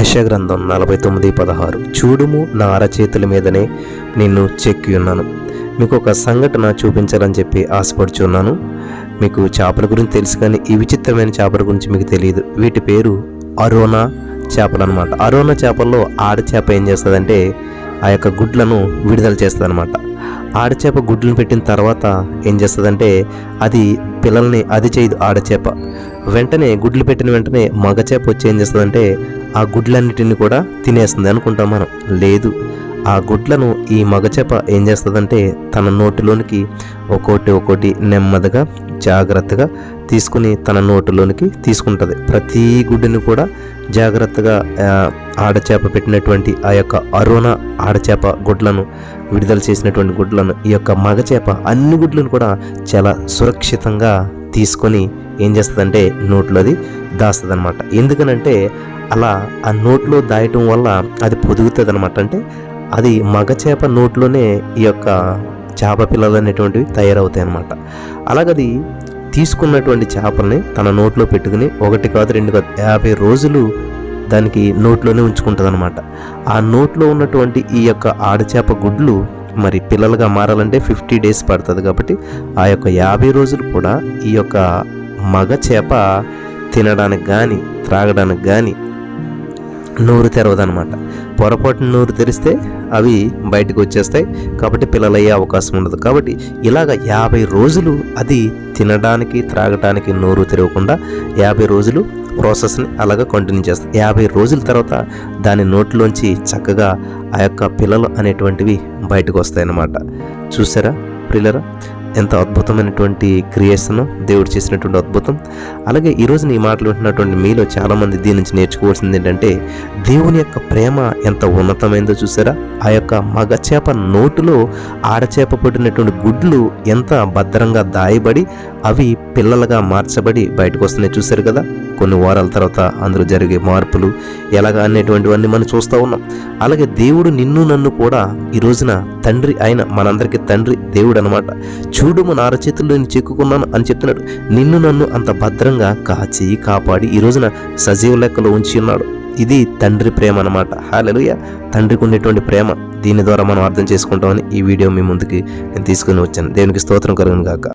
యశగ్రంథం నలభై తొమ్మిది పదహారు. చూడుము నా అరచేతుల మీదనే నిన్ను చెక్కి ఉన్నాను మీకు ఒక సంఘటన చూపించాలని చెప్పి ఆశపడుచున్నాను. మీకు చేపల గురించి తెలుసు కానీ ఈ విచిత్రమైన చేపల గురించి మీకు తెలియదు. వీటి పేరు అరోనా చేపలు అనమాట అరోనా చేపల్లో ఆడచేప ఏం చేస్తుందంటే ఆ యొక్క గుడ్లను విడుదల చేస్తుందన్నమాట. ఆడచేప గుడ్లను పెట్టిన తర్వాత ఏం చేస్తుందంటే అది పిల్లల్ని అది చేయదు ఆడచేప వెంటనే గుడ్లు పెట్టిన వెంటనే మగచేప వచ్చి ఏం చేస్తుందంటే ఆ గుడ్లన్నిటిని కూడా తినేస్తుంది అనుకుంటాం మనం. లేదు ఆ గుడ్లను ఈ మగచేప ఏం చేస్తుందంటే తన నోటిలోనికి ఒక్కోటి ఒక్కోటి నెమ్మదిగా జాగ్రత్తగా తీసుకుని తన నోటిలోనికి తీసుకుంటుంది. ప్రతి గుడ్డుని కూడా జాగ్రత్తగా ఆడచేప పెట్టినటువంటి ఆ యొక్క అరుణ ఆడచేప గుడ్లను విడుదల చేసినటువంటి గుడ్లను ఈ యొక్క మగచేప అన్ని గుడ్లను కూడా చాలా సురక్షితంగా తీసుకొని ఏం చేస్తుందంటే నోట్లోది దాస్తుంది అనమాట ఎందుకనంటే అలా ఆ నోట్లో దాయటం వల్ల అది పొదుగుతుంది అనమాట అంటే అది మగచేప నోట్లోనే ఈ యొక్క చేప పిల్లలు అనేటువంటివి తయారవుతాయి అనమాట అలాగది తీసుకున్నటువంటి చేపల్ని తన నోట్లో పెట్టుకుని ఒకటి కాదు రెండు కాదు యాభై రోజులు దానికి నోట్లోనే ఉంచుకుంటుంది అనమాట ఆ నోట్లో ఉన్నటువంటి ఈ యొక్క ఆడచేప గుడ్లు మరి పిల్లలుగా మారాలంటే ఫిఫ్టీ డేస్ పడుతుంది కాబట్టి ఆ యొక్క యాభై రోజులు కూడా ఈ యొక్క మగ చేప తినడానికి కానీ త్రాగడానికి కానీ నోరు తెరవదనమాట పొరపాటున నోరు తెరిస్తే అవి బయటకు వచ్చేస్తాయి. కాబట్టి పిల్లలయ్యే అవకాశం ఉండదు. కాబట్టి ఇలాగ యాభై రోజులు అది తినడానికి త్రాగడానికి నోరు తెరవకుండా యాభై రోజులు ప్రాసెస్ని అలాగ కంటిన్యూ చేస్తాయి. యాభై రోజుల తర్వాత దాని నోట్లోంచి చక్కగా ఆ యొక్క పిల్లలు అనేటువంటివి బయటకు వస్తాయన్నమాట. చూసారా పిల్లరా ఎంత అద్భుతమైనటువంటి క్రియేషన్ దేవుడు చేసినటువంటి అద్భుతం. అలాగే ఈరోజు నీ మాటలు వింటున్నటువంటి మీలో చాలామంది దీని నుంచి నేర్చుకోవాల్సింది ఏంటంటే దేవుని యొక్క ప్రేమ ఎంత ఉన్నతమైందో చూసారా? ఆ యొక్క మగ చేప నోటులో ఆడచేప పుట్టినటువంటి గుడ్లు ఎంత భద్రంగా దాయబడి అవి పిల్లలుగా మార్చబడి బయటకు వస్తున్నాయి చూసారు కదా? కొన్ని వారాల తర్వాత అందులో జరిగే మార్పులు ఎలాగ అనేటువంటివన్నీ మనం చూస్తూ ఉన్నాం. అలాగే దేవుడు నిన్ను నన్ను కూడా ఈ రోజున తండ్రి ఆయన మనందరికీ తండ్రి దేవుడు అనమాట చూడు మన అరచేతుల్లో నేను చిక్కుకున్నాను అని చెప్తున్నాడు. నిన్ను నన్ను అంత భద్రంగా కాచి కాపాడి ఈ రోజున సజీవ లెక్కలో ఉంచి ఉన్నాడు. ఇది తండ్రి ప్రేమ అనమాట హాలలుయ తండ్రికి ఉండేటువంటి ప్రేమ. దీని ద్వారా మనం అర్థం చేసుకుంటామని ఈ వీడియో మీ ముందుకి నేను తీసుకుని వచ్చాను. దేవునికి స్తోత్రం కలుగును గాక.